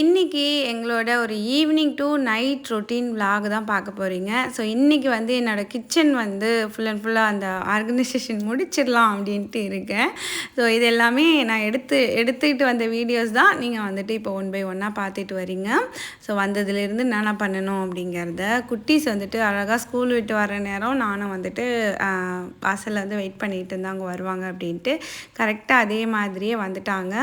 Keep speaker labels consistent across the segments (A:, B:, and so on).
A: இன்றைக்கி எங்களோட ஒரு evening to night routine vlog தான் பார்க்க போகிறீங்க ஸோ இன்றைக்கி வந்து என்னோடய கிச்சன் வந்து ஃபுல் அண்ட் ஃபுல்லாக அந்த ஆர்கனைசேஷன் முடிச்சிடலாம் அப்படின்ட்டு இருக்கேன். ஸோ இது எல்லாமே நான் எடுத்து எடுத்துக்கிட்டு வந்த வீடியோஸ் தான் நீங்கள் வந்துட்டு இப்போ ஒன் பை ஒன்னாக பார்த்துட்டு வரீங்க. ஸோ வந்ததுலேருந்து என்னென்ன பண்ணணும் அப்படிங்கிறத குட்டீஸ் வந்துட்டு அழகாக ஸ்கூல் விட்டு வர நேரம் நானும் வந்துட்டு வாசலில் வந்து வெயிட் பண்ணிட்டு இருந்தாங்க வருவாங்க அப்படின்ட்டு கரெக்டாக அதே மாதிரியே வந்துட்டாங்க.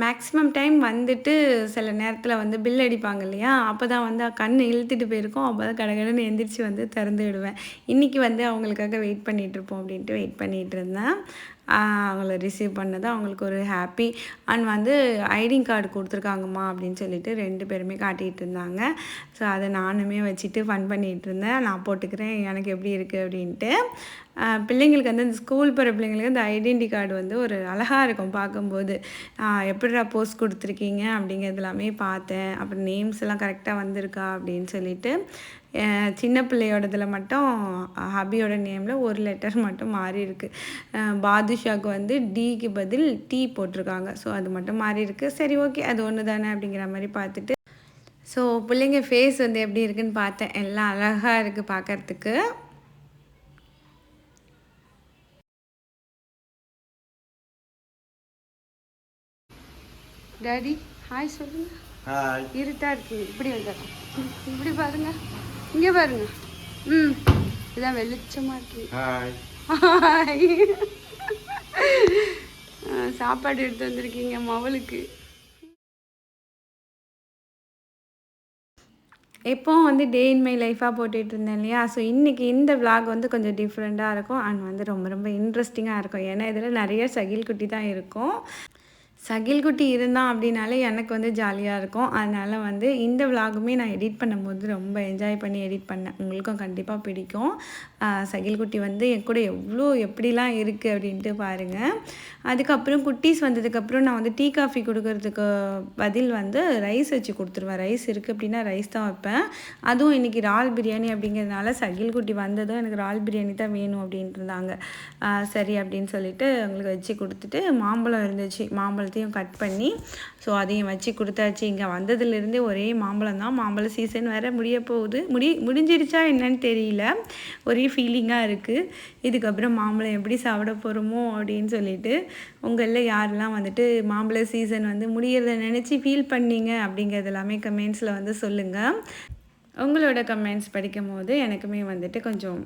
A: மேக்ஸிமம் டைம் வந்துட்டு சில நேரத்தில் வந்து பில் அடிப்பாங்க இல்லையா? அப்போ தான் வந்து கண் இழுத்துட்டு போயிருக்கோம். அப்போ தான் கடகடன்னு எந்திரிச்சு வந்து திறந்து விடுவேன். இன்றைக்கி வந்து அவங்களுக்காக வெயிட் பண்ணிகிட்டு இருப்போம் அப்படின்ட்டு வெயிட் பண்ணிகிட்டு இருந்தேன். அவங்கள ரிசீவ் பண்ணது அவங்களுக்கு ஒரு ஹாப்பி அண்ட் வந்து ஐடிங் கார்டு கொடுத்துருக்காங்கம்மா அப்படின்னு சொல்லிட்டு ரெண்டு பேருமே காட்டிகிட்டு இருந்தாங்க. ஸோ அதை நானுமே வச்சுட்டு ஃபன் பண்ணிகிட்டு இருந்தேன். நான் போட்டுக்கிறேன். எனக்கு எப்படி இருக்குது அப்படின்ட்டு. பிள்ளைங்களுக்கு வந்து இந்த ஸ்கூல் போகிற பிள்ளைங்களுக்கு இந்த ஐடென்டி கார்டு வந்து ஒரு அழகாக இருக்கும் பார்க்கும்போது. எப்படிடா போஸ்ட் கொடுத்துருக்கீங்க அப்படிங்கிறது எல்லாமே பார்த்தேன். அப்புறம் நேம்ஸ் எல்லாம் கரெக்டாக வந்திருக்கா அப்படின்னு சொல்லிட்டு. சின்ன பிள்ளையோடதுல மட்டும் ஹபியோட நேமில் ஒரு லெட்டர் மட்டும் மாறி இருக்கு. அஹ் பாதுஷாக்கு வந்து டிக்கு பதில் டி போட்டிருக்காங்க. ஸோ அது மட்டும் மாறி இருக்கு. சரி ஓகே அது ஒன்று தானே அப்படிங்கிற மாதிரி பார்த்துட்டு. ஸோ பிள்ளைங்க ஃபேஸ் வந்து எப்படி இருக்குன்னு பார்த்தேன். எல்லாம் அழகாக இருக்குது பார்க்கறதுக்கு. டாடி ஹாய் சொல்லுங்க. இருட்டா இருக்கு. இப்படி வந்துடுறோம் இப்படி பாருங்க. இங்கே பாருங்க. ம். இதான் வெளிச்சமா இருக்கு. சாப்பாடு எடுத்து வந்திருக்கீங்க மவளுக்கு. எப்போ வந்து டே இன் மை லைஃபாக போட்டுட்டு இருந்தேன் இல்லையா? ஸோ இன்றைக்கி இந்த vlog வந்து கொஞ்சம் டிஃப்ரெண்ட்டாக இருக்கும். அண்ட் வந்து ரொம்ப ரொம்ப இன்ட்ரெஸ்டிங்காக இருக்கும். ஏன்னா இதில் நிறைய சகில் குட்டி தான் இருக்கும். சகில் குட்டி இருந்தான் அப்படின்னாலே எனக்கு வந்து ஜாலியாக இருக்கும். அதனால் வந்து இந்த விலாகுமே நான் எடிட் பண்ணும்போது ரொம்ப என்ஜாய் பண்ணி எடிட் பண்ணேன். உங்களுக்கும் கண்டிப்பாக பிடிக்கும். ஆஹ் சகில் குட்டி வந்து என் கூட எவ்வளோ எப்படிலாம் இருக்குது அப்படின்ட்டு பாருங்கள் அதுக்கப்புறம் குட்டீஸ் வந்ததுக்கப்புறம் நான் வந்து டீ காஃபி கொடுக்கறதுக்கு பதில் வந்து ரைஸ் வச்சு கொடுத்துருவேன். ரைஸ் இருக்குது அப்படின்னா ரைஸ் தான் வைப்பேன். அதுவும் இன்றைக்கி இறால் பிரியாணி அப்படிங்கிறதுனால சகில் குட்டி வந்ததும் எனக்கு இறால் பிரியாணி தான் வேணும் அப்படின்ட்டு இருந்தாங்க. சரி அப்படின்னு சொல்லிட்டு அவங்களுக்கு வச்சு கொடுத்துட்டு மாம்பழம் இருந்துச்சு. மாம்பழத்தையும் கட் பண்ணி ஸோ அதையும் வச்சு கொடுத்தாச்சு. இங்கே வந்ததுலேருந்தே ஒரே மாம்பழம் தான். மாம்பழ சீசன் வேறு முடிய போகுது. முடி முடிஞ்சிருச்சா என்னன்னு தெரியல. ஒரே ஃபீலிங்காக இருக்குது இதுக்கப்புறம் மாம்பழம் எப்படி சாப்பிட போகிறோமோ அப்படின்னு சொல்லிட்டு உங்களில் யாரெல்லாம் வந்துட்டு மாம்பழ சீசன் வந்து முடியறத நினச்சி ஃபீல் பண்ணீங்க அப்படிங்கிறது எல்லாமே கமெண்ட்ஸில் வந்து சொல்லுங்கள் உங்களோட கமெண்ட்ஸ் படிக்கும் போது எனக்குமே வந்துட்டு கொஞ்சம்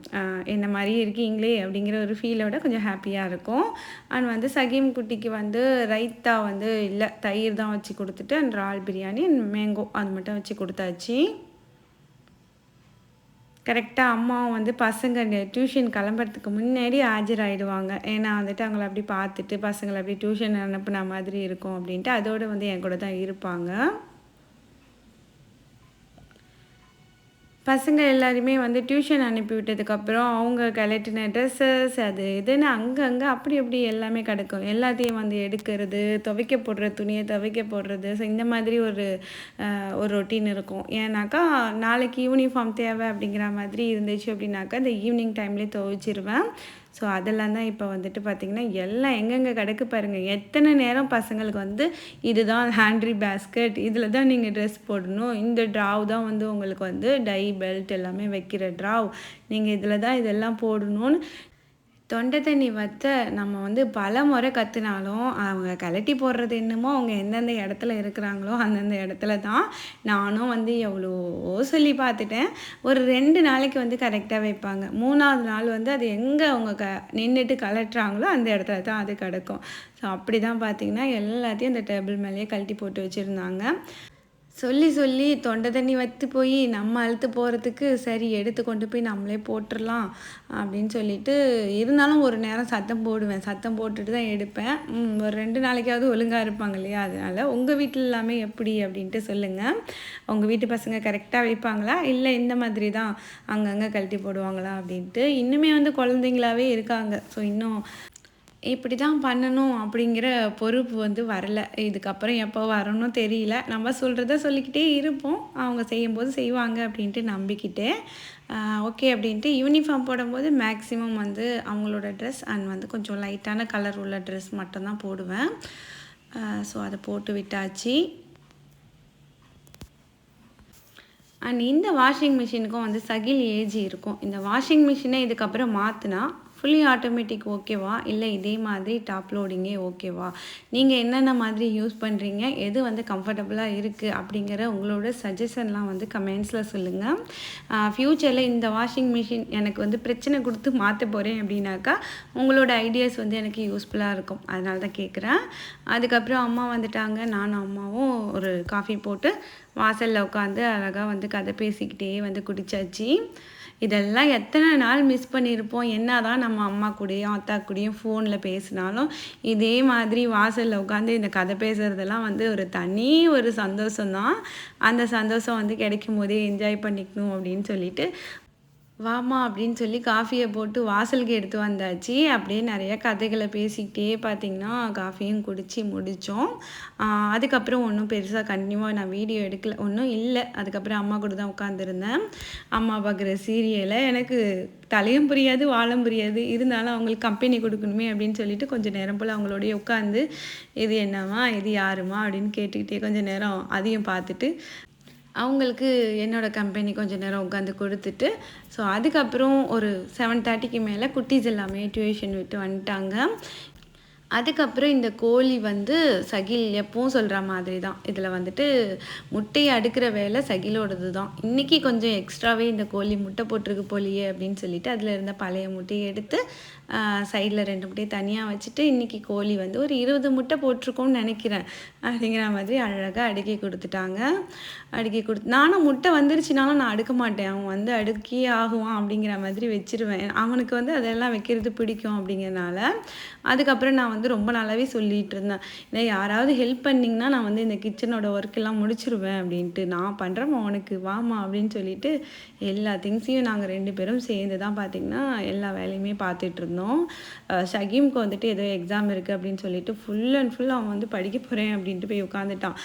A: என்ன மாதிரி இருக்கீங்களே அப்படிங்கிற ஒரு ஃபீலோட கொஞ்சம் ஹாப்பியாக இருக்கும். அண்ட் வந்து சகீம் குட்டிக்கு வந்து ரைத்தா வந்து இல்லை தயிர் தான் வச்சு கொடுத்துட்டு அண்ட் ரால் பிரியாணி அண்ட் மேங்கோ அது மட்டும் வச்சு கொடுத்தாச்சு. கரெக்டாக அம்மாவும் வந்து பசங்க டியூஷன் கிளம்புறதுக்கு முன்னாடி ஆஜராகிடுவாங்க ஏன்னா வந்துட்டு அவங்கள அப்படி பார்த்துட்டு பசங்களை அப்படி டியூஷன் அனுப்புன மாதிரி இருக்கும் அப்படின்ட்டு அதோடு வந்து என் கூட தான் இருப்பாங்க. பசங்க எல்லாருமே வந்து டியூஷன் அனுப்பி விட்டதுக்கப்புறம் அவங்க கலெக்டின ட்ரெஸ்ஸஸ் அது இதுன்னு அங்கங்கே அப்படி அப்படி எல்லாமே கிடக்கும். எல்லாத்தையும் வந்து எடுக்கிறது துவைக்க போடுற துணியை துவைக்க போடுறது. ஸோ இந்த மாதிரி ஒரு ஒரு ரொட்டீன் இருக்கும். ஏன்னாக்கா நாளைக்கு யூனிஃபார்ம் தேவை அப்படிங்கிற மாதிரி இருந்துச்சு அப்படின்னாக்கா இந்த ஈவினிங் டைம்லேயே துவைச்சிருவேன். ஸோ அதெல்லாம் தான் இப்போ வந்துட்டு பார்த்திங்கன்னா எல்லாம் எங்கெங்கே கிடக்கு பாருங்கள் எத்தனை நேரம் பசங்களுக்கு வந்து இதுதான் ஹேண்ட்ரி பேஸ்கெட் இதில் தான் நீங்கள் ட்ரெஸ் போடணும். இந்த ட்ராவ் தான் வந்து உங்களுக்கு வந்து டை பெல்ட் எல்லாமே வைக்கிற ட்ராவ் நீங்கள் இதில் தான் இதெல்லாம் போடணும்னு தொண்டை தண்ணி வத்த நம்ம வந்து பல முறை கற்றுனாலும் அவங்க கலட்டி போடுறது என்னமோ அவங்க எந்தெந்த இடத்துல இருக்கிறாங்களோ அந்தந்த இடத்துல தான் நானும் வந்து எவ்வளோ சொல்லி பார்த்துட்டேன். ஒரு ரெண்டு நாளைக்கு வந்து கரெக்டாக வைப்பாங்க. மூணாவது நாள் வந்து அது எங்கே அவங்க க நின்றுட்டு கலட்டுறாங்களோ அந்த இடத்துல தான் அது கிடக்கும். ஸோ அப்படி தான் பார்த்தீங்கன்னா எல்லாத்தையும் அந்த டேபிள் மேலேயே கழட்டி போட்டு வச்சுருந்தாங்க. சொல்லி சொல்லி தொண்டை தண்ணி வத்து போய் நம்ம அழுத்து போகிறதுக்கு சரி எடுத்து கொண்டு போய் நம்மளே போட்டுடலாம் அப்படின்னு சொல்லிட்டு இருந்தாலும் ஒரு நேரம் சத்தம் போடுவேன். சத்தம் போட்டுட்டு தான் எடுப்பேன். ஒரு ரெண்டு நாளைக்காவது ஒழுங்காக இருப்பாங்க இல்லையா? அதனால் உங்கள் வீட்டில் எல்லாமே எப்படி அப்படின்ட்டு சொல்லுங்கள் உங்கள் வீட்டு பசங்க கரெக்டாக வைப்பாங்களா? இல்லை இந்த மாதிரி தான் அங்கங்கே கழட்டி போடுவாங்களா அப்படின்ட்டு. இன்னுமே வந்து குழந்தைங்களாவே இருக்காங்க. ஸோ இன்னும் இப்படி தான் பண்ணணும் அப்படிங்கிற பொறுப்பு வந்து வரல. இதுக்கப்புறம் எப்போ வரணும் தெரியல. நம்ம சொல்கிறத சொல்லிக்கிட்டே இருப்போம். அவங்க செய்யும்போது செய்வாங்க அப்படின்ட்டு நம்பிக்கிட்டு ஓகே அப்படின்ட்டு யூனிஃபார்ம் போடும்போது மேக்ஸிமம் வந்து அவங்களோட ட்ரெஸ் அண்ட் வந்து கொஞ்சம் லைட்டான கலர் உள்ள ட்ரெஸ் மட்டும்தான் போடுவேன். ஸோ அதை போட்டு விட்டாச்சு. அண்ட் இந்த வாஷிங் மிஷினுக்கும் வந்து சகில் ஏஜ் இருக்கும். இந்த வாஷிங் மிஷினை இதுக்கப்புறம் மாற்றினா ஃபுல்லி ஆட்டோமேட்டிக் ஓகேவா இல்லை இதே மாதிரி டாப் லோடிங்கே ஓகேவா நீங்கள் என்னென்ன மாதிரி யூஸ் பண்ணுறீங்க எது வந்து கம்ஃபர்டபுளாக இருக்குது அப்படிங்கிற உங்களோட சஜஷன்லாம் வந்து கமெண்ட்ஸில் சொல்லுங்கள் ஃப்யூச்சரில் இந்த வாஷிங் மிஷின் எனக்கு வந்து பிரச்சனை கொடுத்து மாற்ற போகிறேன் அப்படின்னாக்கா உங்களோட ஐடியாஸ் வந்து எனக்கு யூஸ்ஃபுல்லாக இருக்கும். அதனால தான் கேட்குறேன் அதுக்கப்புறம் அம்மா வந்துட்டாங்க. நானும் அம்மாவும் ஒரு காஃபி போட்டு வாசலில் உட்காந்து அழகாக வந்து கதை பேசிக்கிட்டே வந்து குடித்தாச்சு இதெல்லாம் எத்தனை நாள் மிஸ் பண்ணியிருப்போம் என்ன தான் நம்ம அம்மா கூடயும் அத்தா கூடயும் ஃபோனில் பேசினாலும் இதே மாதிரி வாசலில் உட்காந்து இந்த கதை பேசுகிறதெல்லாம் வந்து ஒரு தனி ஒரு சந்தோஷம்தான். அந்த சந்தோஷம் வந்து கிடைக்கும் போதே என்ஜாய் பண்ணிக்கணும் அப்படின்னு சொல்லிட்டு வாமா அப்படின்னு சொல்லி காஃபியை போட்டு வாசலுக்கு எடுத்து வந்தாச்சு. அப்படியே நிறைய கதைகளை பேசிக்கிட்டே பார்த்திங்கன்னா காஃபியும் குடித்து முடித்தோம் அதுக்கப்புறம் ஒன்றும் பெருசாக கண்டினியூவாக நான் வீடியோ எடுக்கல. ஒன்றும் இல்லை. அதுக்கப்புறம் அம்மா கூட தான் உட்காந்துருந்தேன் அம்மா பார்க்குற சீரியலை எனக்கு தலையும் புரியாது வாழம் புரியாது. இருந்தாலும் அவங்களுக்கு கம்பெனி கொடுக்கணுமே அப்படின்னு சொல்லிட்டு கொஞ்சம் நேரம் போல் அவங்களோடய உட்காந்து இது என்னம்மா? இது யாருமா அப்படின்னு கேட்டுக்கிட்டே கொஞ்சம் நேரம் அதையும் பார்த்துட்டு அவங்களுக்கு என்னோடய கம்பெனி கொஞ்சம் நேரம் உட்காந்து கொடுத்துட்டு ஸோ அதுக்கப்புறம் ஒரு செவன் தேர்ட்டிக்கு மேலே குட்டீஸ் எல்லாமே டியூஷன் விட்டு வந்துட்டாங்க. அதுக்கப்புறம் இந்த கோழி வந்து சகில் எப்பவும் சொல்கிற மாதிரி தான் இதில் வந்துட்டு முட்டையை அடுக்கிற வேலை சகிலோடது தான் இன்றைக்கி கொஞ்சம் எக்ஸ்ட்ராவே இந்த கோழி முட்டை போட்டிருக்கு போலியே அப்படின்னு சொல்லிட்டு அதில் இருந்த பழைய முட்டையை எடுத்து சைடில் ரெண்டு முட்டையை தனியாக வச்சுட்டு இன்றைக்கி கோழி வந்து ஒரு இருபது முட்டை போட்டிருக்கோம்னு நினைக்கிறேன். அப்படிங்கிற மாதிரி அழகாக அடுக்கி கொடுத்துட்டாங்க. அடுக்கி கொடுத்து நானும் முட்டை வந்துருச்சுனாலும் நான் அடுக்க மாட்டேன். அவன் வந்து அடுக்கி ஆகுவான் அப்படிங்கிற மாதிரி வச்சிருவேன். அவனுக்கு வந்து அதெல்லாம் வைக்கிறது பிடிக்கும் அப்படிங்கிறனால அதுக்கப்புறம் நான் வந்து ரொம்ப நல்லாவே சொல்லிகிட்டு இருந்தேன். ஏன்னா யாராவது ஹெல்ப் பண்ணிங்கன்னா நான் வந்து இந்த கிச்சனோட ஒர்க் எல்லாம் முடிச்சிருவேன் அப்படின்ட்டு. நான் பண்ணுறேன் உனக்கு வாமா அப்படின்னு சொல்லிட்டு எல்லா திங்ஸையும் நாங்கள் ரெண்டு பேரும் சேர்ந்து தான் பார்த்திங்கன்னா எல்லா வேலையுமே பார்த்துட்டு இருந்தோம். ஷகீம்க்கு வந்துட்டு ஏதோ எக்ஸாம் இருக்குது அப்படின்னு சொல்லிட்டு ஃபுல் அண்ட் ஃபுல் அவன் வந்து படிக்க போகிறேன் அப்படின்ட்டு போய் உட்காந்துட்டான்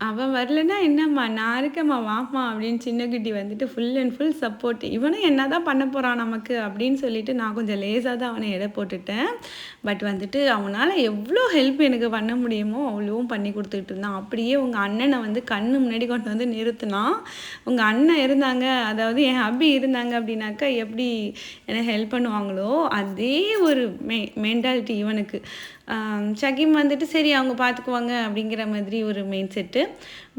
A: அவன் வரலன்னா என்னம்மா? நான் இருக்கேம்மா வாம்மா அப்படின்னு சின்ன குட்டி வந்துட்டு ஃபுல் அண்ட் ஃபுல் சப்போர்ட் இவனும் என்ன தான் பண்ண போகிறான் நமக்கு அப்படின்னு சொல்லிட்டு நான் கொஞ்சம் லேசாக தான் அவனை எடை போட்டுட்டேன். பட் வந்துட்டு அவனால் எவ்வளோ ஹெல்ப் எனக்கு பண்ண முடியுமோ அவ்வளோவும் பண்ணி கொடுத்துட்டு இருந்தான். அப்படியே உங்கள் அண்ணனை வந்து கண்ணு முன்னாடி கொண்டு வந்து நிறுத்தினான். உங்கள் அண்ணன் இருந்தாங்க அதாவது என் ஹப்பி இருந்தாங்க அப்படின்னாக்கா எப்படி எனக்கு ஹெல்ப் பண்ணுவாங்களோ அதே ஒரு மெ மென்டாலிட்டி இவனுக்கு. சகிம் வந்துட்டு சரி அவங்க பார்த்துக்குவாங்க அப்படிங்கிற மாதிரி ஒரு மெயின் செட்டு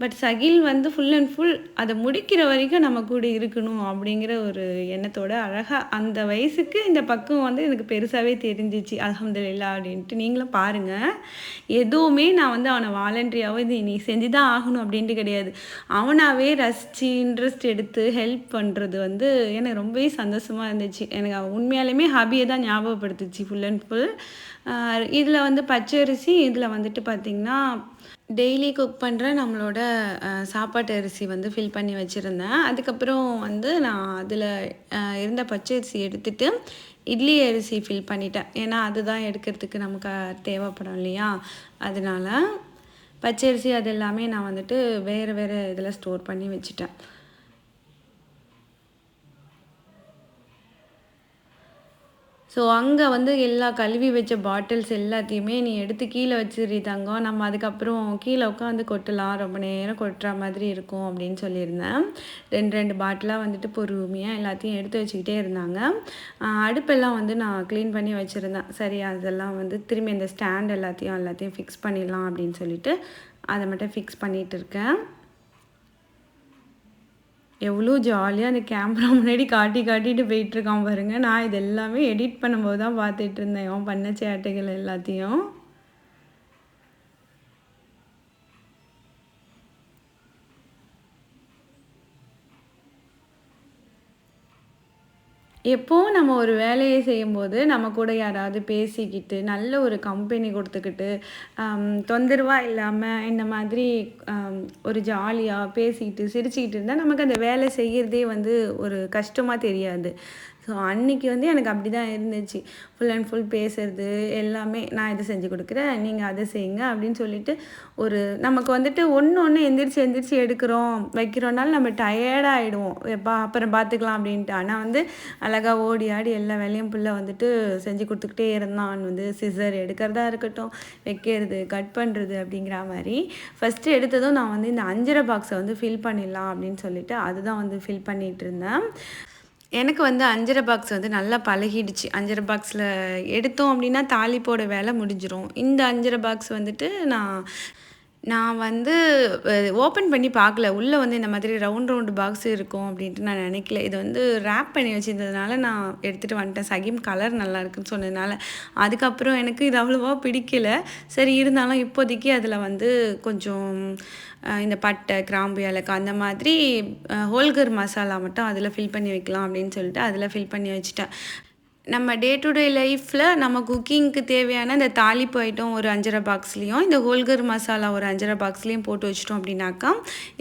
A: பட் சகில் வந்து ஃபுல் அண்ட் ஃபுல் அதை முடிக்கிற வரைக்கும் நம்ம கூட இருக்கணும் அப்படிங்கிற ஒரு எண்ணத்தோட அழகாக அந்த வயசுக்கு இந்த பக்கம் வந்து எனக்கு பெருசாகவே தெரிஞ்சிச்சு. அலமதுல்லா அப்படின்ட்டு நீங்களும் பாருங்கள் எதுவுமே நான் வந்து அவனை வாலண்டரியாகவும் இது நீ செஞ்சு தான் ஆகணும் அப்படின்ட்டு கிடையாது. அவனாகவே ரசித்து இன்ட்ரெஸ்ட் எடுத்து ஹெல்ப் பண்ணுறது வந்து எனக்கு ரொம்பவே சந்தோஷமாக இருந்துச்சு. எனக்கு உண்மையாலுமே ஹாபியை தான் ஞாபகப்படுத்துச்சு ஃபுல் அண்ட் ஃபுல் இதில் வந்து பச்சரிசி இதில் வந்துட்டு பார்த்திங்கன்னா டெய்லி குக் பண்ணுற நம்மளோட சாப்பாட்டு அரிசி வந்து ஃபில் பண்ணி வச்சுருந்தேன். அதுக்கப்புறம் வந்து நான் அதில் இருந்த பச்சரிசி எடுத்துகிட்டு இட்லி அரிசி ஃபில் பண்ணிட்டேன். ஏன்னா அதுதான் எடுக்கிறதுக்கு நமக்கு தேவைப்படும் இல்லையா? அதனால் பச்சரிசி அது எல்லாமே நான் வந்துட்டு வேறு வேறு இதில் ஸ்டோர் பண்ணி வச்சுட்டேன். ஸோ அங்கே வந்து எல்லா கழுவி வச்ச பாட்டில்ஸ் எல்லாத்தையுமே நீ எடுத்து கீழே வச்சிடுறி தங்கம். நம்ம அதுக்கப்புறம் கீழே உட்காந்து கொட்டலாம். ரொம்ப நேரம் கொட்டுற மாதிரி இருக்கும் அப்படின்னு சொல்லியிருந்தேன். ரெண்டு ரெண்டு பாட்டிலாக வந்துட்டு பொறுமையாக எல்லாத்தையும் எடுத்து வச்சுக்கிட்டே இருந்தாங்க. அடுப்பெல்லாம் வந்து நான் க்ளீன் பண்ணி வச்சுருந்தேன். சரி அதெல்லாம் வந்து திரும்பி இந்த ஸ்டாண்ட் எல்லாத்தையும் எல்லாத்தையும் ஃபிக்ஸ் பண்ணிடலாம் அப்படின்னு சொல்லிட்டு அதை மட்டும் ஃபிக்ஸ் பண்ணிகிட்டு இருக்கேன். எவ்வளோ ஜாலியாக அந்த கேமரா முன்னாடி காட்டி காட்டிட்டு போயிட்டுருக்கான் பாருங்கள் நான் இது எல்லாமே எடிட் பண்ணும்போது தான் பார்த்துட்டு இருந்தேன். அவன் பண்ண சேட்டைகள் எல்லாத்தையும். எப்போவும் நம்ம ஒரு வேலையை செய்யும்போது நம்ம கூட யாராவது பேசிக்கிட்டு நல்ல ஒரு கம்பெனி கொடுத்துக்கிட்டு தொந்தரவாக இல்லாமல் இந்த மாதிரி ஒரு ஜாலியாக பேசிக்கிட்டு சிரிச்சுக்கிட்டு இருந்தால் நமக்கு அந்த வேலை செய்கிறதே வந்து ஒரு கஷ்டமாக தெரியாது. ஸோ அன்றைக்கி வந்து எனக்கு அப்படி தான் இருந்துச்சு. ஃபுல் அண்ட் ஃபுல் பேசுறது எல்லாமே நான் இதை செஞ்சு கொடுக்குறேன் நீங்கள் அதை செய்யுங்க அப்படின்னு சொல்லிட்டு ஒரு நமக்கு வந்துட்டு ஒன்று ஒன்று எந்திரிச்சு எந்திரிச்சு எடுக்கிறோம் வைக்கிறோனால நம்ம டயர்டாகிடுவோம் எப்பா அப்புறம் பார்த்துக்கலாம் அப்படின்ட்டு. ஆனால் வந்து அழகாக ஓடி ஆடி எல்லா வேலையும் பிள்ளை வந்துட்டு செஞ்சு கொடுத்துக்கிட்டே இருந்தான். வந்து சிசர் எடுக்கிறதா இருக்கட்டும் வைக்கிறது கட் பண்ணுறது அப்படிங்கிற மாதிரி. ஃபஸ்ட்டு எடுத்ததும் நான் வந்து இந்த அஞ்சரை பாக்ஸை வந்து ஃபில் பண்ணிடலாம் அப்படின்னு சொல்லிட்டு அதுதான் வந்து ஃபில் பண்ணிகிட்டு இருந்தேன். எனக்கு வந்து அஞ்சரை பாக்ஸ் வந்து நல்லா பழகிடுச்சு. அஞ்சரை பாக்ஸில் எடுத்தோம் அப்படின்னா தாலிப்போட வேலை முடிஞ்சிடும் இந்த அஞ்சரை பாக்ஸ் வந்துட்டு நான் நான் வந்து ஓப்பன் பண்ணி பார்க்கல. உள்ளே வந்து இந்த மாதிரி ரவுண்ட் ரவுண்டு பாக்ஸ் இருக்கும் அப்படின்ட்டு நான் நினைக்கல. இது வந்து ரேப் பண்ணி வச்சுருந்ததுனால நான் எடுத்துகிட்டு வந்துட்டேன். சகிம் கலர் நல்லா இருக்குன்னு சொன்னதுனால. அதுக்கப்புறம் எனக்கு இது அவ்வளோவா பிடிக்கல. சரி இருந்தாலும் இப்போதைக்கு அதில் வந்து கொஞ்சம் இந்த பட்டை கிராம்பு ஏலக்காய் அந்த மாதிரி ஹோல்கர் மசாலா மட்டும் அதில் ஃபில் பண்ணி வைக்கலாம் அப்படின்னு சொல்லிட்டு அதில் ஃபில் பண்ணி வச்சுட்டேன். நம்ம டே டு டே லைஃப்பில் நம்ம குக்கிங்க்கு தேவையான இந்த தாளிப்பு ஐட்டம் ஒரு அஞ்சரை பாக்ஸ்லேயும் இந்த ஹோல்கர் மசாலா ஒரு அஞ்சரை பாக்ஸ்லேயும் போட்டு வச்சிட்டோம் அப்படின்னாக்கா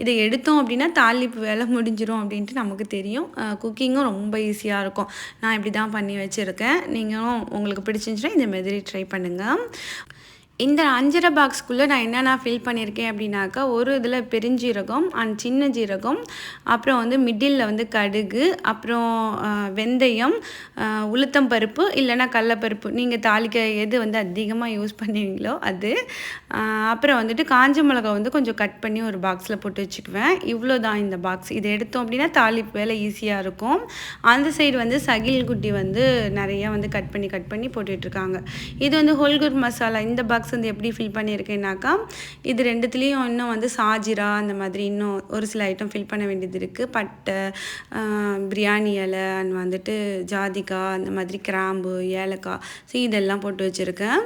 A: இதை எடுத்தோம் அப்படின்னா தாளிப்பு வேலை முடிஞ்சிடும் அப்படின்ட்டு நமக்கு தெரியும். குக்கிங்கும் ரொம்ப ஈஸியாக இருக்கும். நான் இப்படி தான் பண்ணி வச்சுருக்கேன். நீங்களும் உங்களுக்கு பிடிச்சிருந்துச்சுன்னா இந்த மாதிரி ட்ரை பண்ணுங்கள் இந்த அஞ்சரை பாக்ஸ்க்குள்ளே நான் என்னென்ன ஃபில் பண்ணியிருக்கேன் அப்படின்னாக்கா ஒரு இதில் பெருஞ்சீரகம் அண்ட் சின்ன ஜீரகம் அப்புறம் வந்து மிடில் வந்து கடுகு அப்புறம் வெந்தயம் உளுத்தம் பருப்பு இல்லைன்னா கடலப்பருப்பு. நீங்கள் தாளிக்க எது வந்து அதிகமாக யூஸ் பண்ணுவீங்களோ அது. அப்புறம் வந்துட்டு காஞ்ச மிளகா வந்து கொஞ்சம் கட் பண்ணி ஒரு பாக்ஸில் போட்டு வச்சுக்குவேன். இவ்வளோ தான் இந்த பாக்ஸ் இதை எடுத்தோம் அப்படின்னா தாளிப்பு வேலை ஈஸியாக இருக்கும். அந்த சைடு வந்து சகில் குட்டி வந்து நிறையா வந்து கட் பண்ணி கட் பண்ணி போட்டுட்ருக்காங்க இது வந்து ஹோல்கூர் மசாலா இந்த பாக்ஸ் பாக்ஸ் வந்து எப்படி ஃபில் பண்ணியிருக்கேன்னாக்கா இது ரெண்டுத்துலேயும் இன்னும் வந்து சாஜிரா அந்த மாதிரி இன்னும் ஒரு சில ஐட்டம் ஃபில் பண்ண வேண்டியது இருக்குது பட்டை பிரியாணி இலை அண்ட் வந்துட்டு ஜாதிக்காய் அந்த மாதிரி கிராம்பு ஏலக்காய் ஸோ இதெல்லாம் போட்டு வச்சுருக்கேன்.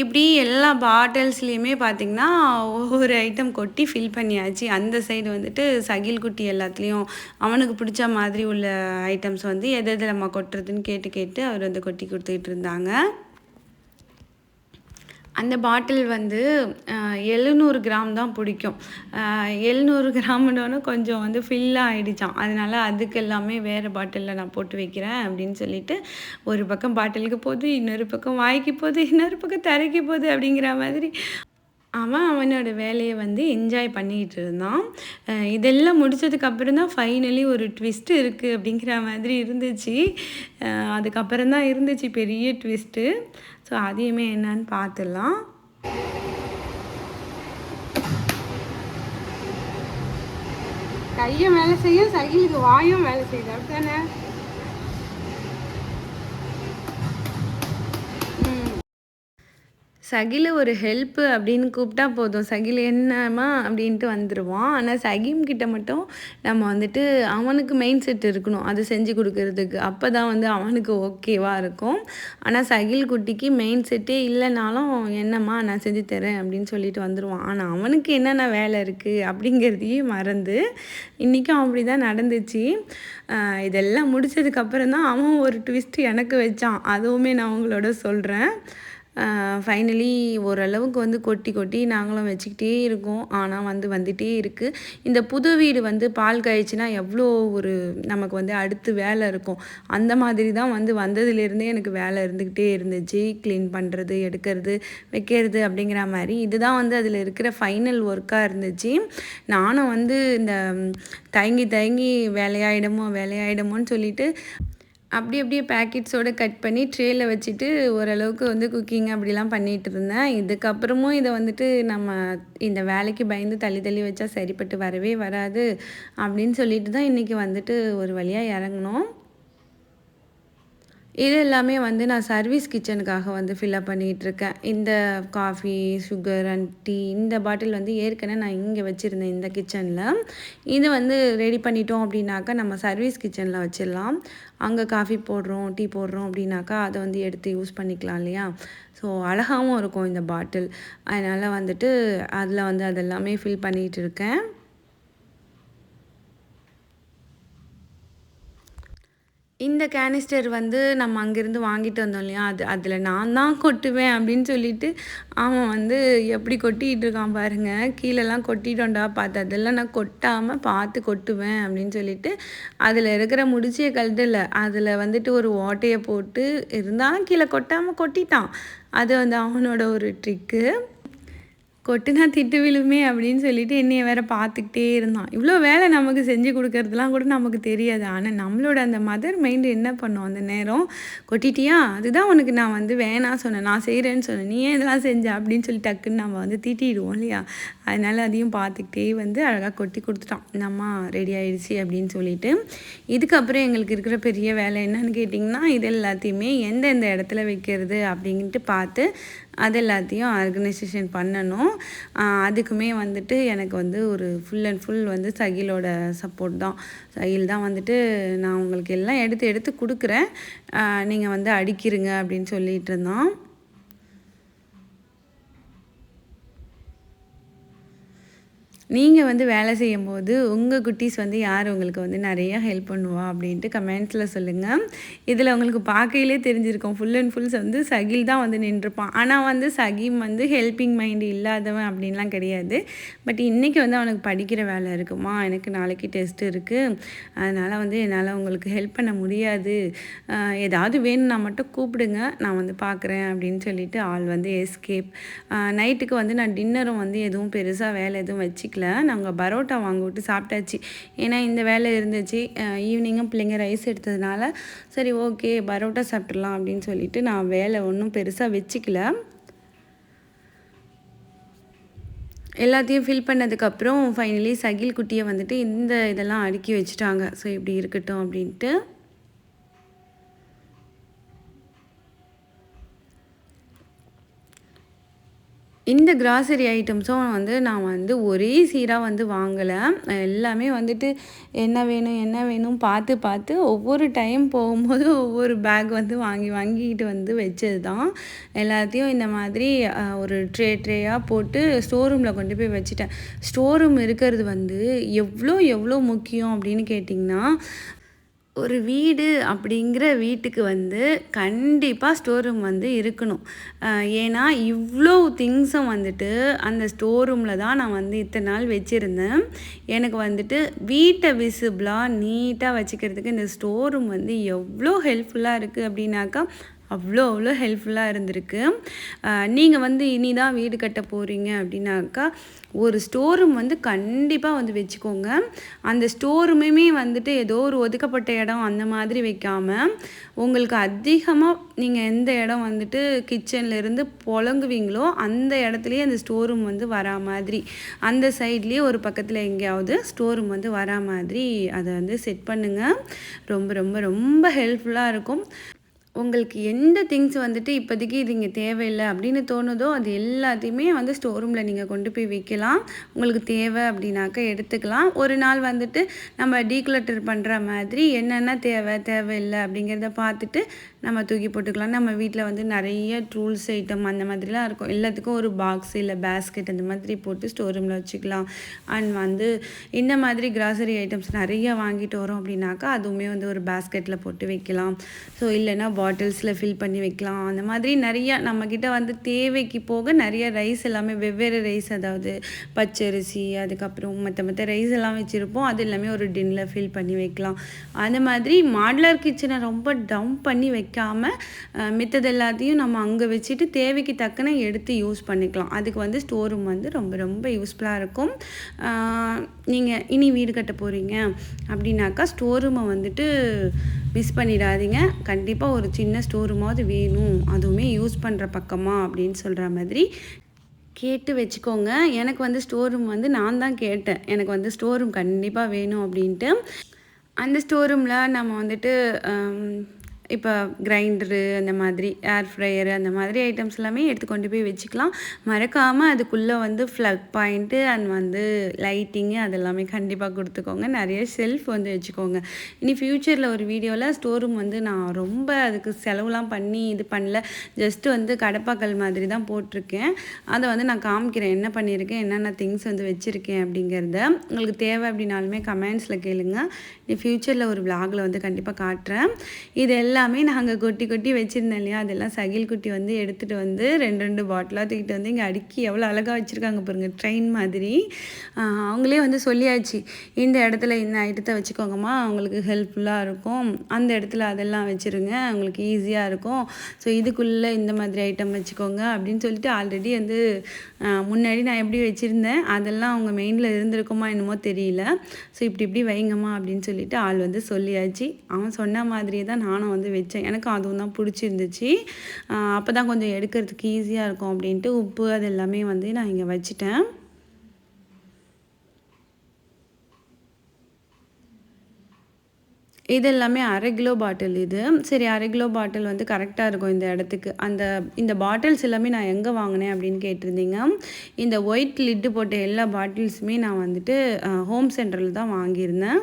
A: இப்படி எல்லா பாட்டில்ஸ்லேயுமே பார்த்திங்கன்னா ஒவ்வொரு ஐட்டம் கொட்டி ஃபில் பண்ணியாச்சு. அந்த சைடு வந்துட்டு சகில் குட்டி எல்லாத்துலேயும் அவனுக்கு பிடிச்ச மாதிரி உள்ள ஐட்டம்ஸ் வந்து எது நம்ம கொட்டுறதுன்னு கேட்டு கேட்டு அவர் வந்து கொட்டி கொடுத்துக்கிட்டு இருந்தாங்க. அந்த பாட்டில் வந்து எழுநூறு கிராம் தான் பிடிக்கும். எழுநூறு கிராம்னு கொஞ்சம் வந்து ஃபில்லாக ஆகிடுச்சான் அதனால் அதுக்கு எல்லாமே வேறு பாட்டிலில் நான் போட்டு வைக்கிறேன் அப்படின்னு சொல்லிட்டு ஒரு பக்கம் பாட்டிலுக்கு போகுது இன்னொரு பக்கம் வாய்க்கு போகுது இன்னொரு பக்கம் தரைக்கு போகுது அப்படிங்கிற மாதிரி அவன் அவனோட வேலையை வந்து என்ஜாய் பண்ணிகிட்டு இருந்தான். இதெல்லாம் முடித்ததுக்கப்புறம் தான் ஃபைனலி ஒரு ட்விஸ்ட்டு இருக்குது அப்படிங்கிற மாதிரி இருந்துச்சு. அதுக்கப்புறம் தான் இருந்துச்சு பெரிய ட்விஸ்ட்டு ஸோ அதையுமே என்னன்னு பார்த்துடலாம். கையும் வேலை செய்யும் சகிலுக்கு வாயும் வேலை செய்யுது. அப்படித்தானே? சகில ஒரு ஹெல்ப்பு அப்படின்னு கூப்பிட்டா போதும். சகில் என்னம்மா அப்படின்ட்டு வந்துடுவான் ஆனால் சகிம் கிட்ட மட்டும் நம்ம வந்துட்டு அவனுக்கு மெயின் செட் இருக்கணும். அது செஞ்சு கொடுக்கறதுக்கு. அப்போ தான் வந்து அவனுக்கு ஓகேவாக இருக்கும். ஆனால் சகில் குட்டிக்கு மெயின் செட்டே இல்லைனாலும் என்னம்மா நான் செஞ்சு தரேன் அப்படின்னு சொல்லிட்டு வந்துடுவான் ஆனால் அவனுக்கு என்னென்ன வேலை இருக்குது அப்படிங்கிறதையும் மறந்து இன்றைக்கும் அப்படி தான் நடந்துச்சு இதெல்லாம் முடிச்சதுக்கப்புறம் தான் அவன் ஒரு ட்விஸ்ட் எனக்கு வச்சான். அதுவுமே நான் அவங்களோட சொல்கிறேன் ஃபைனலி ஓரளவுக்கு வந்து கொட்டி கொட்டி நாங்களும் வச்சுக்கிட்டே இருக்கோம். ஆனால் வந்து வந்துகிட்டே இருக்குது இந்த புது வீடு வந்து பால் காய்ச்சினா எவ்வளோ ஒரு நமக்கு வந்து அடுத்து வேலை இருக்கும். அந்த மாதிரி தான் வந்து வந்ததுலேருந்தே எனக்கு வேலை இருந்துக்கிட்டே இருந்துச்சு. க்ளீன் பண்ணுறது எடுக்கிறது வைக்கிறது அப்படிங்கிற மாதிரி. இதுதான் வந்து அதில் இருக்கிற ஃபைனல் ஒர்க்காக இருந்துச்சு. நானும் வந்து இந்த தயங்கி தயங்கி வேலையாயிடுமோ வேலையாயிடுமோன்னு சொல்லிட்டு அப்படி அப்படியே பேக்கெட்ஸோடு கட் பண்ணி ட்ரேயில் வச்சுட்டு ஓரளவுக்கு வந்து குக்கிங் அப்படிலாம் பண்ணிகிட்டு இருந்தேன். இதுக்கப்புறமும் இதை வந்துட்டு நம்ம இந்த வேலைக்கு பயந்து தள்ளி தள்ளி வச்சா சரிப்பட்டு வரவே வராது அப்படின்னு சொல்லிட்டு தான் இன்றைக்கி வந்துட்டு ஒரு வழியாக இறங்கினோம். இது எல்லாமே வந்து நான் சர்வீஸ் கிச்சனுக்காக வந்து ஃபில்லப் பண்ணிகிட்ருக்கேன் இந்த காஃபி சுகர் அண்ட் டீ இந்த பாட்டில் வந்து ஏற்கனவே நான் இங்கே வச்சுருந்தேன் இந்த கிச்சனில் இது வந்து ரெடி பண்ணிட்டோம் அப்படின்னாக்கா நம்ம சர்வீஸ் கிச்சனில் வச்சிடலாம். அங்கே காஃபி போடுறோம் டீ போடுறோம் அப்படின்னாக்கா அதை வந்து எடுத்து யூஸ் பண்ணிக்கலாம் இல்லையா? ஸோ அழகாகவும் இருக்கும் இந்த பாட்டில் அதனால் வந்துட்டு அதில் வந்து அதெல்லாமே ஃபில் பண்ணிகிட்டு இருக்கேன் இந்த கேனிஸ்டர் வந்து நம்ம அங்கேருந்து வாங்கிட்டு வந்தோம் இல்லையா? அது அதில் நான் தான் கொட்டுவேன் அப்படின்னு சொல்லிட்டு அவன் வந்து எப்படி கொட்டிகிட்டு இருக்கான் பாருங்கள் கீழெல்லாம் கொட்டிட்டோண்டா பார்த்து அதெல்லாம் நான் கொட்டாமல் பார்த்து கொட்டுவேன் அப்படின்னு சொல்லிட்டு அதில் இருக்கிற முடிச்சிய கழுதில் அதில் வந்துட்டு ஒரு ஓட்டையை போட்டு இருந்தாலும் கீழே கொட்டாமல் கொட்டிட்டான். அது வந்து அவனோட ஒரு ட்ரிக்கு கொட்டுனா திட்டு விழுமே அப்படின்னு சொல்லிட்டு என்னைய வேற பார்த்துக்கிட்டே இருந்தான். இவ்வளோ வேலை நமக்கு செஞ்சு கொடுக்கறதுலாம் கூட நமக்கு தெரியாது. ஆனால் நம்மளோட அந்த மதர் மைண்டு என்ன பண்ணோம் அந்த நேரம்? கொட்டிட்டியா? அதுதான் உனக்கு நான் வந்து வேணாம் சொன்னேன். நான் செய்கிறேன்னு சொன்னேன். நீ ஏன் இதெல்லாம் செஞ்ச? அப்படின்னு சொல்லி டக்குன்னு நம்ம வந்து திட்டிடுவோம் இல்லையா? அதனால் அதையும் பார்த்துக்கிட்டே வந்து அழகாக கொட்டி கொடுத்துட்டான். நம்ம ரெடி ஆயிடுச்சு அப்படின்னு சொல்லிட்டு. இதுக்கப்புறம் எங்களுக்கு இருக்கிற பெரிய வேலை என்னன்னு கேட்டிங்கன்னா இது எல்லாத்தையுமே எந்தெந்த இடத்துல வைக்கிறது அப்படின்ட்டு பார்த்து அது எல்லாத்தையும் ஆர்கனைசேஷன் பண்ணணும். அதுக்குமே வந்துட்டு எனக்கு வந்து ஒரு ஃபுல் அண்ட் ஃபுல் வந்து சகிலோட சப்போர்ட் தான். சகில் தான் வந்துட்டு நான் உங்களுக்கு எல்லாம் எடுத்து எடுத்து கொடுக்குறேன். நீங்கள் வந்து அடிக்கிருங்க அப்படின்னு சொல்லிகிட்டு இருந்தோம் நீங்கள் வந்து வேலை செய்யும்போது உங்கள் குட்டீஸ் வந்து யார் உங்களுக்கு வந்து நிறையா ஹெல்ப் பண்ணுவா அப்படின்ட்டு கமெண்ட்ஸில் சொல்லுங்கள் இதில் உங்களுக்கு பார்க்கையிலே தெரிஞ்சிருக்கும். ஃபுல் அண்ட் ஃபுல்ஸ் வந்து சகில் தான் வந்து நின்றுப்பான். ஆனால் வந்து சகிம் வந்து ஹெல்பிங் மைண்டு இல்லாதவன் அப்படின்லாம் கிடையாது. பட் இன்றைக்கி வந்து அவனுக்கு படிக்கிற வேலை இருக்குமா? எனக்கு நாளைக்கு டெஸ்ட் இருக்குது அதனால் வந்து என்னால் உங்களுக்கு ஹெல்ப் பண்ண முடியாது. ஏதாவது வேணும்னா மட்டும் கூப்பிடுங்க. நான் வந்து பார்க்குறேன் அப்படின்னு சொல்லிட்டு ஆள் வந்து எஸ்கேப் நைட்டுக்கு வந்து நான் டின்னரும் வந்து எதுவும் பெருசாக வேலை எதுவும் வச்சுக்கல. வீட்டில் நாங்கள் பரோட்டா வாங்கிவிட்டு சாப்பிட்டாச்சு. ஏன்னா இந்த வேலை இருந்துச்சு. ஈவினிங்கும் பிள்ளைங்க ரைஸ் எடுத்ததுனால சரி ஓகே பரோட்டா சாப்பிட்றலாம் அப்படின்னு சொல்லிட்டு நான் வேலை ஒன்றும் பெருசாக வச்சுக்கல. எல்லாத்தையும் ஃபில் பண்ணதுக்கப்புறம் ஃபைனலி சகில் குட்டியை வந்துட்டு இந்த இதெல்லாம் அடுக்கி வச்சுட்டாங்க. ஸோ இப்படி இருக்கட்டும் அப்படின்ட்டு இந்த கிராசரி ஐட்டம்ஸும் வந்து நான் வந்து ஒரே சீராக வந்து வாங்கலை. எல்லாமே வந்துட்டு என்ன வேணும் என்ன வேணும் பார்த்து பார்த்து ஒவ்வொரு டைம் போகும்போது ஒவ்வொரு பேக் வந்து வாங்கி வாங்கிட்டு வந்து வச்சது தான் எல்லாத்தையும் இந்த மாதிரி ஒரு ட்ரே ட்ரேயாக போட்டு ஸ்டோர் ரூமில் கொண்டு போய் வச்சுட்டேன். ஸ்டோர் ரூம் இருக்கிறது வந்து எவ்வளோ எவ்வளோ முக்கியம் அப்படின்னு கேட்டிங்கன்னா ஒரு வீடு அப்படிங்கிற வீட்டுக்கு வந்து கண்டிப்பாக ஸ்டோர் ரூம் வந்து இருக்கணும். ஏன்னா இவ்வளோ திங்ஸும் வந்துட்டு அந்த ஸ்டோர் ரூமில் தான் நான் வந்து இத்தனை நாள் வச்சுருந்தேன். எனக்கு வந்துட்டு வீட்டை விசிபிளாக நீட்டாக வச்சுக்கிறதுக்கு இந்த ஸ்டோர் ரூம் வந்து எவ்வளோ ஹெல்ப்ஃபுல்லாக இருக்குது அப்படின்னாக்கா அவ்வளோ அவ்வளோ ஹெல்ப்ஃபுல்லாக இருந்திருக்கு. நீங்கள் வந்து இனி தான் வீடு கட்ட போகிறீங்க அப்படின்னாக்கா ஒரு ஸ்டோர் ரூம் வந்து கண்டிப்பாக வந்து வச்சுக்கோங்க. அந்த ஸ்டோர் ரூமுமே வந்துட்டு ஏதோ ஒரு ஒதுக்கப்பட்ட இடம் அந்த மாதிரி வைக்காமல் உங்களுக்கு அதிகமாக நீங்கள் எந்த இடம் வந்துட்டு கிச்சன்லேருந்து புழங்குவீங்களோ அந்த இடத்துலையே அந்த ஸ்டோர் ரூம் வந்து வரா மாதிரி. அந்த சைட்லேயே ஒரு பக்கத்தில் எங்கேயாவது ஸ்டோர் ரூம் வந்து வரா மாதிரி அதை வந்து செட் பண்ணுங்கள் ரொம்ப ரொம்ப ரொம்ப ஹெல்ப்ஃபுல்லாக இருக்கும். உங்களுக்கு எந்த திங்ஸ் வந்துட்டு இப்போதைக்கு இது இங்கே தேவையில்லை அப்படின்னு தோணுதோ அது எல்லாத்தையுமே வந்து ஸ்டோர் ரூமில் நீங்கள் கொண்டு போய் வைக்கலாம். உங்களுக்கு தேவை அப்படின்னாக்கா எடுத்துக்கலாம். ஒரு நாள் வந்துட்டு நம்ம டீக்ளட்டர் பண்ணுற மாதிரி என்னென்ன தேவை தேவையில்லை அப்படிங்கிறத பார்த்துட்டு நம்ம தூக்கி போட்டுக்கலாம். நம்ம வீட்டில் வந்து நிறைய டூல்ஸ் ஐட்டம் அந்த மாதிரிலாம் இருக்கும். எல்லாத்துக்கும் ஒரு பாக்ஸ் இல்லை பேஸ்கெட் அந்த மாதிரி போட்டு ஸ்டோர் ரூமில் வச்சுக்கலாம். அண்ட் வந்து இந்த மாதிரி கிராசரி ஐட்டம்ஸ் நிறைய வாங்கிட்டு வரோம் அப்படின்னாக்கா அதுவுமே வந்து ஒரு பேஸ்கெட்டில் போட்டு வைக்கலாம். ஸோ இல்லைன்னா பாட்டில்ஸில் ஃபில் பண்ணி வைக்கலாம். அந்த மாதிரி நிறையா நம்மக்கிட்ட வந்து தேவைக்கு போக நிறைய ரைஸ் எல்லாமே வெவ்வேறு ரைஸ் அதாவது பச்சரிசி அதுக்கப்புறம் மற்ற மற்ற ரைஸ் எல்லாம் வச்சுருப்போம். அது எல்லாமே ஒரு டின்னில் ஃபில் பண்ணி வைக்கலாம். அந்த மாதிரி மாடலர் கிச்சனை ரொம்ப டம்ப் பண்ணி வைக்காமல் மித்தது எல்லாத்தையும் நம்ம அங்கே வச்சுட்டு தேவைக்கு தக்கன எடுத்து யூஸ் பண்ணிக்கலாம். அதுக்கு வந்து ஸ்டோர் ரூம் வந்து ரொம்ப ரொம்ப யூஸ்ஃபுல்லாக இருக்கும். நீங்கள் இனி வீடு கட்ட போகிறீங்க அப்படின்னாக்கா ஸ்டோர் ரூமை வந்துட்டு மிஸ் பண்ணிடாதீங்க. கண்டிப்பாக ஒரு சின்ன ஸ்டோர் ரூமாவது வேணும். அதுவுமே யூஸ் பண்ணுற பக்கமாக அப்படின்னு சொல்கிற மாதிரி கேட்டு வச்சுக்கோங்க. எனக்கு வந்து ஸ்டோர் ரூம் வந்து நான் தான் கேட்டேன். எனக்கு வந்து ஸ்டோர் ரூம் கண்டிப்பாக வேணும் அப்படின்ட்டு. அந்த ஸ்டோர் ரூமில் நம்ம வந்துட்டு இப்போ கிரைண்டரு அந்த மாதிரி ஏர் ஃப்ரையரு அந்த மாதிரி ஐட்டம்ஸ் எல்லாமே எடுத்து கொண்டு போய் வச்சுக்கலாம். மறக்காமல் அதுக்குள்ளே வந்து ஃப்ளக் பாயிண்ட்டு அண்ட் வந்து லைட்டிங்கு அதெல்லாமே கண்டிப்பாக கொடுத்துக்கோங்க. நிறைய செல்ஃப் வந்து வச்சுக்கோங்க. இனி ஃப்யூச்சரில் ஒரு வீடியோவில் ஸ்டோர் ரூம் வந்து நான் ரொம்ப அதுக்கு செலவுலாம் பண்ணி இது பண்ணல. ஜஸ்ட்டு வந்து கடப்பாக்கல் மாதிரி தான் போட்டிருக்கேன். அதை வந்து நான் காமிக்கிறேன். என்ன பண்ணியிருக்கேன்? என்னென்ன திங்ஸ் வந்து வச்சுருக்கேன் அப்படிங்கிறத உங்களுக்கு தேவை அப்படின்னாலுமே கமெண்ட்ஸில் கேளுங்க. நீ ஃப்யூச்சரில் ஒரு விளாகில் வந்து கண்டிப்பாக காட்டுறேன். இது எல்லாமே எல்லாமே நாங்கள் கொட்டி கொட்டி வச்சுருந்தேன் இல்லையா? அதெல்லாம் சகில் குட்டி வந்து எடுத்துகிட்டு வந்து ரெண்டு ரெண்டு பாட்டிலாக தூக்கிட்டு வந்து இங்கே அடுக்கி எவ்வளோ அழகாக வச்சுருக்காங்க பாருங்கள் ட்ரெயின் மாதிரி. அவங்களே வந்து சொல்லியாச்சு இந்த இடத்துல இந்த ஐட்டத்தை வச்சுக்கோங்கம்மா அவங்களுக்கு ஹெல்ப்ஃபுல்லாக இருக்கும். அந்த இடத்துல அதெல்லாம் வச்சுருங்க அவங்களுக்கு ஈஸியாக இருக்கும். ஸோ இதுக்குள்ளே இந்த மாதிரி ஐட்டம் வச்சுக்கோங்க அப்படின்னு சொல்லிட்டு ஆல்ரெடி வந்து முன்னாடி நான் எப்படி வச்சுருந்தேன் அதெல்லாம் அவங்க மெயினில் இருந்திருக்குமா என்னமோ தெரியல. ஸோ இப்படி இப்படி வைங்கம்மா அப்படின்னு சொல்லிட்டு ஆள் வந்து சொல்லியாச்சு. அவன் சொன்ன மாதிரியே தான் நானும் வந்து வச்சேன். எனக்கு அதுவும் தான் பிடிச்சிருந்துச்சு. அப்போ தான் கொஞ்சம் எடுக்கிறதுக்கு ஈஸியாக இருக்கும் அப்படின்ட்டு உப்பு அது எல்லாமே வந்து நான் இங்கே வச்சுட்டேன். இது எல்லாமே அரை கிலோ பாட்டில் இது. சரி அரை கிலோ பாட்டில் வந்து கரெக்டாக இருக்கும் இந்த இடத்துக்கு. அந்த இந்த பாட்டில்ஸ் எல்லாமே நான் எங்கே வாங்கினேன் அப்படின்னு கேட்டிருந்தீங்க. இந்த ஒயிட் லிட்டு போட்ட எல்லா பாட்டில்ஸுமே நான் வந்துட்டு ஹோம் சென்டரில் தான் வாங்கியிருந்தேன்.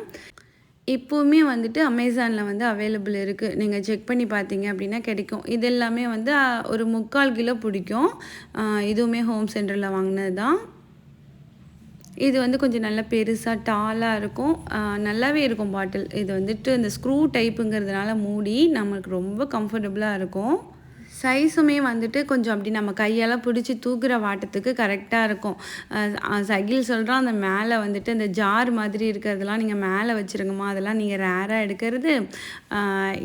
A: இப்போவுமே வந்துட்டு அமேசானில் வந்து அவைலபிள் இருக்குது நீங்கள் செக் பண்ணி பார்த்தீங்க அப்படின்னா கிடைக்கும். இது எல்லாமே வந்து ஒரு முக்கால் கிலோ பிடிக்கும். இதுவுமே ஹோம் சென்டரில் வாங்கினது தான். இது வந்து கொஞ்சம் நல்லா பெருசாக டாலாக இருக்கும். நல்லாவே இருக்கும் பாட்டில் இது வந்துட்டு இந்த ஸ்க்ரூ டைப்புங்கிறதுனால மூடி நம்மளுக்கு ரொம்ப கம்ஃபர்டபுளாக இருக்கும். சைஸுமே வந்துட்டு கொஞ்சம் அப்படி நம்ம கையால் பிடிச்சி தூக்குற வாட்டத்துக்கு கரெக்டாக இருக்கும். சகில் சொல்கிறோம் அந்த மேலே வந்துட்டு அந்த ஜார் மாதிரி இருக்கிறதெல்லாம் நீங்கள் மேலே வச்சுருங்கம்மா. அதெல்லாம் நீங்கள் ரேராக எடுக்கிறது.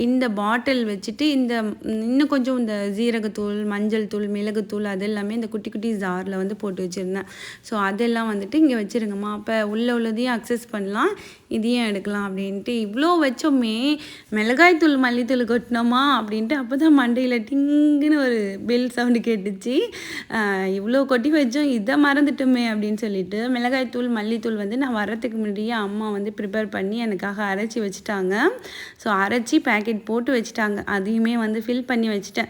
A: இந்த பாட்டில் வச்சுட்டு இந்த இன்னும் கொஞ்சம் இந்த ஜீரகத்தூள் மஞ்சள் தூள் மிளகுத்தூள் அது எல்லாமே இந்த குட்டி குட்டி ஜாரில் வந்து போட்டு வச்சுருந்தேன். ஸோ அதெல்லாம் வந்துட்டு இங்கே வச்சுருங்கம்மா. அப்போ உள்ளே உள்ளதையும் அக்சஸ் பண்ணலாம். இதையும் எடுக்கலாம் அப்படின்ட்டு. இவ்வளோ வச்சோமே மிளகாய்த்தூள் மல்லித்தூள் கொட்டினோமா அப்படின்ட்டு அப்போ தான் மண்டையில் டிங் டிங்குன்னு ஒரு பெல் சவுண்டு கேட்டுச்சு. இவ்வளோ கொட்டி வச்சோம் இதை மறந்துட்டோமே அப்படின்னு சொல்லிட்டு மிளகாய்த்தூள் மல்லித்தூள் வந்து நான் வரத்துக்கு முன்னாடியே அம்மா வந்து ப்ரிப்பேர் பண்ணி எனக்காக அரைச்சி வச்சுட்டாங்க. ஸோ அரைச்சி பேக்கெட் போட்டு வச்சுட்டாங்க. அதையுமே வந்து ஃபில் பண்ணி வச்சுட்டேன்.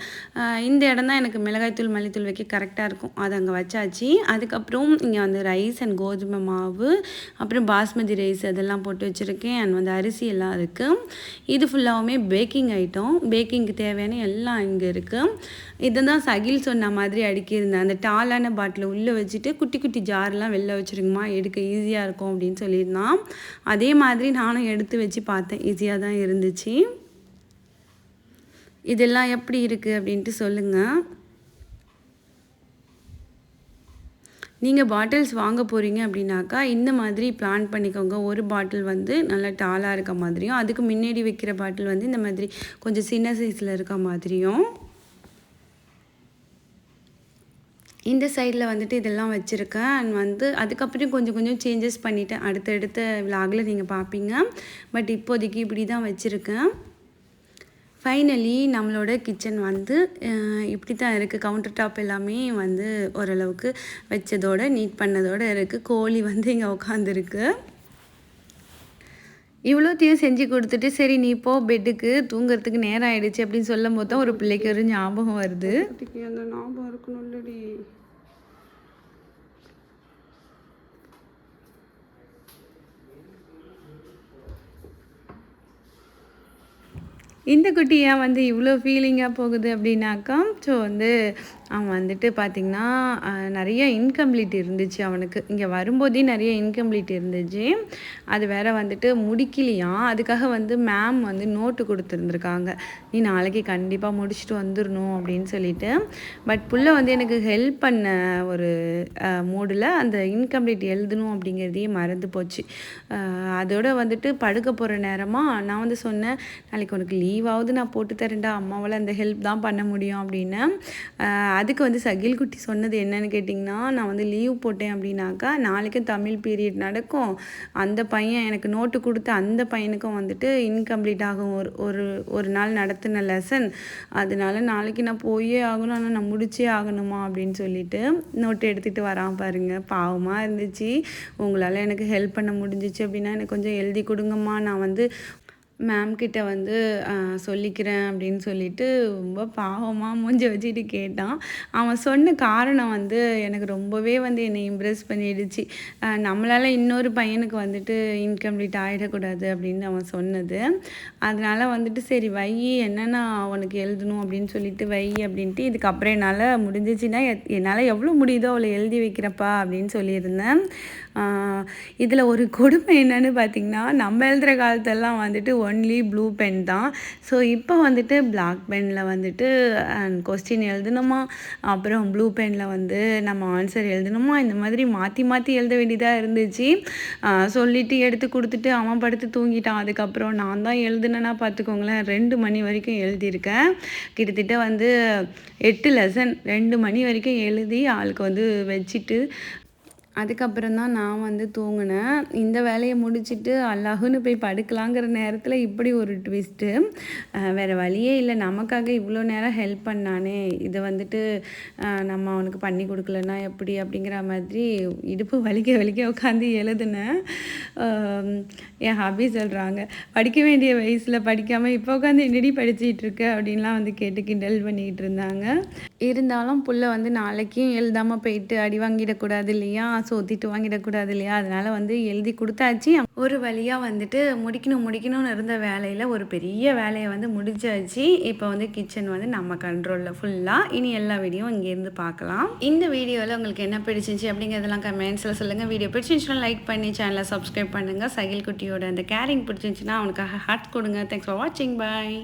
A: இந்த இடம் தான் எனக்கு மிளகாய்த்தூள் மல்லித்தூள் வைக்க கரெக்டாக இருக்கும். அது அங்கே வச்சாச்சு. அதுக்கப்புறம் இங்கே வந்து ரைஸ் அண்ட் கோதுமை மாவு அப்புறம் பாஸ்மதி ரைஸ் அதெல்லாம் போட்டு வச்சுருக்கேன். அண்ட் வந்து அரிசி எல்லாம் இருக்குது இது ஃபுல்லாகவுமே பேக்கிங் ஐட்டம் பேக்கிங்க்கு தேவையான எல்லாம் இங்கே இருக்குது இதை தான் சகில் சொன்ன மாதிரி அடுக்கியிருந்தேன். அந்த டாலான பாட்டில் உள்ளே வச்சுட்டு குட்டி குட்டி ஜார்லாம் வெளில வச்சுருங்கம்மா எடுக்க ஈஸியாக இருக்கும் அப்படின்னு சொல்லியிருந்தான். அதே மாதிரி நானும் எடுத்து வச்சு பார்த்தேன். ஈஸியாக தான் இருந்துச்சு. இதெல்லாம் எப்படி இருக்குது அப்படின்ட்டு சொல்லுங்கள் நீங்கள் பாட்டில்ஸ் வாங்க போகிறீங்க அப்படின்னாக்கா இந்த மாதிரி பிளான் பண்ணிக்கோங்க. ஒரு பாட்டில் வந்து நல்லா டாலாக இருக்க மாதிரியும் அதுக்கு முன்னாடி வைக்கிற பாட்டில் வந்து இந்த மாதிரி கொஞ்சம் சின்ன சைஸில் இருக்க மாதிரியும். இந்த சைடில் வந்துட்டு இதெல்லாம் வச்சுருக்கேன். அண்ட் வந்து அதுக்கப்புறம் கொஞ்சம் கொஞ்சம் சேஞ்சஸ் பண்ணிவிட்டேன் அடுத்தடுத்த விலாகில் நீங்கள் பார்ப்பீங்க பட் இப்போதைக்கு இப்படி தான் வச்சுருக்கேன். ஃபைனலி நம்மளோட கிச்சன் வந்து இப்படி தான் இருக்குது கவுண்டர் டாப் எல்லாமே வந்து ஓரளவுக்கு வச்சதோடு நீட் பண்ணதோடு இருக்குது கோழி வந்து இங்கே உட்காந்துருக்கு இவ்வளோத்தையும் செஞ்சு கொடுத்துட்டு சரி நீ போ பெட்டுக்கு தூங்குறதுக்கு நேரம் ஆயிடுச்சு அப்படின்னு சொல்லும் போது தான் ஒரு பிள்ளைக்கு ஒரு ஞாபகம் வருது. அந்த ஞாபகம் இல்லடி இந்த குட்டி ஏன் வந்து இவ்வளோ ஃபீலிங்காக போகுது அப்படின்னாக்கா ஸோ வந்து அவன் வந்துட்டு பார்த்திங்கன்னா நிறைய இன்கம்ப்ளீட் இருந்துச்சு அவனுக்கு. இங்கே வரும்போதே நிறைய இன்கம்ப்ளீட் இருந்துச்சு. அது வேற வந்துட்டு முடிக்கலையாம் அதுக்காக வந்து மேம் வந்து நோட்டு கொடுத்துருந்துருக்காங்க. நீ நாளைக்கு கண்டிப்பாக முடிச்சுட்டு வந்துடணும் அப்படின்னு சொல்லிட்டு. பட் புள்ள வந்து எனக்கு ஹெல்ப் பண்ண ஒரு மூடில் அந்த இன்கம்ப்ளீட் எழுதணும் அப்படிங்கிறதையே மறந்து போச்சு. அதோட வந்துட்டு படுக்க போகிற நேரமாக நான் வந்து சொன்னேன் நாளைக்கு உனக்கு லீவாவது நான் போட்டு தரேன்டா. அம்மாவால் அந்த ஹெல்ப் தான் பண்ண முடியும் அப்படின்னு. அதுக்கு வந்து சகில் குட்டி சொன்னது என்னன்னு கேட்டிங்கன்னா நான் வந்து லீவ் போட்டேன் அப்படின்னாக்கா நாளைக்கும் தமிழ் பீரியட் நடக்கும். அந்த பையன் எனக்கு நோட்டு கொடுத்த அந்த பையனுக்கும் வந்துட்டு இன்கம்ப்ளீட் ஆகும். ஒரு ஒரு ஒரு நாள் நடத்தின லெசன் அதனால நாளைக்கு நான் போயே ஆகணும். ஆனால் நான் முடிச்சே ஆகணுமா அப்படின்னு சொல்லிட்டு நோட்டு எடுத்துகிட்டு வரான் பாருங்கள் பாவமாக இருந்துச்சு. உங்களால் எனக்கு ஹெல்ப் பண்ண முடிஞ்சிச்சு அப்படின்னா எனக்கு கொஞ்சம் எழுதி கொடுங்கம்மா. நான் வந்து மேம்கிட்ட வந்து சொல்லிக்கிறேன் அப்படின்னு சொல்லிட்டு ரொம்ப பாவமாக மூஞ்ச வச்சுட்டு கேட்டான். அவன் சொன்ன காரணம் வந்து எனக்கு ரொம்பவே வந்து என்னை இம்ப்ரெஸ் பண்ணிடுச்சு. நம்மளால் இன்னொரு பையனுக்கு வந்துட்டு இன்கம்ப்ளீட் ஆகிடக்கூடாது அப்படின்னு அவன் சொன்னது. அதனால் வந்துட்டு சரி வை என்னென்ன அவனுக்கு எழுதணும் அப்படின்னு சொல்லிட்டு வை அப்படின்ட்டு இதுக்கப்புறம் என்னால் முடிஞ்சிச்சுன்னா எத்- என்னால் எவ்வளோ முடியுதோ அவளை எழுதி வைக்கிறப்பா அப்படின்னு சொல்லியிருந்தேன். இதில் ஒரு கொடுமை என்னன்னு பார்த்தீங்கன்னா நம்ம எழுதுகிற காலத்தெல்லாம் வந்துட்டு ஒன்லி ப்ளூ பென் தான். ஸோ இப்போ வந்துட்டு பிளாக் பெனில் வந்துட்டு கொஸ்டின் எழுதணுமா? அப்புறம் ப்ளூ பெனில் வந்து நம்ம ஆன்சர் எழுதணுமா? இந்த மாதிரி மாற்றி மாற்றி எழுத வேண்டியதாக இருந்துச்சு. சொல்லிவிட்டு எடுத்து கொடுத்துட்டு அவன் படுத்து தூங்கிட்டான். அதுக்கப்புறம் நான் தான் எழுதுனேன்னா பார்த்துக்கோங்களேன் ரெண்டு மணி வரைக்கும் எழுதியிருக்கேன். கிட்டத்தட்ட வந்து எட்டு லெசன் ரெண்டு மணி வரைக்கும் எழுதி ஆளுக்கு வந்து வச்சுட்டு அதுக்கப்புறம் தான் நான் வந்து தூங்கினேன். இந்த வேலையை முடிச்சுட்டு அல்லாஹுன்னு போய் படுக்கலாங்கிற நேரத்தில் இப்படி ஒரு ட்விஸ்ட்டு வேறு வழியே இல்லை. நமக்காக இவ்வளோ நேரம் ஹெல்ப் பண்ணானே. இதை வந்துட்டு நம்ம அவனுக்கு பண்ணி கொடுக்கலன்னா எப்படி அப்படிங்கிற மாதிரி இடுப்பு வலிக்க வலிக்க உட்காந்து எழுதுனேன். என் ஹாபி சொல்கிறாங்க படிக்க வேண்டிய வயசில் படிக்காமல் இப்போ உட்காந்து என்னடி படிச்சிகிட்டு இருக்க அப்படின்லாம் வந்து கேட்டு கிண்டல் பண்ணிக்கிட்டு இருந்தாங்க. இருந்தாலும் புள்ள வந்து நாளைக்கும் எழுதாமல் போயிட்டு அடி வாங்கிடக்கூடாது இல்லையா? ஸோ ஒத்திட்டு வாங்கிடக்கூடாது இல்லையா? அதனால் வந்து எழுதி கொடுத்தாச்சு. ஒரு வழியாக வந்துட்டு முடிக்கணும் முடிக்கணும்னு இருந்த வேலையில் ஒரு பெரிய வேலையை வந்து முடிச்சாச்சு. இப்போ வந்து கிச்சன் வந்து நம்ம கண்ட்ரோலில் ஃபுல்லாக இனி எல்லா வீடியோவும் இங்கேருந்து பார்க்கலாம். இந்த வீடியோவில் உங்களுக்கு என்ன பிடிச்சிச்சு அப்படிங்கிறதெல்லாம் கமெண்ட்ஸில் சொல்லுங்கள் வீடியோ பிடிச்சிருந்துச்சுன்னா லைக் பண்ணி சேனலை சப்ஸ்கிரைப் பண்ணுங்கள் சகில் குட்டியோட அந்த கேரிங் பிடிச்சிருந்துச்சுன்னா அவனுக்காக ஹார்ட் கொடுங்க. தேங்க்ஸ் ஃபார் வாட்சிங் பாய்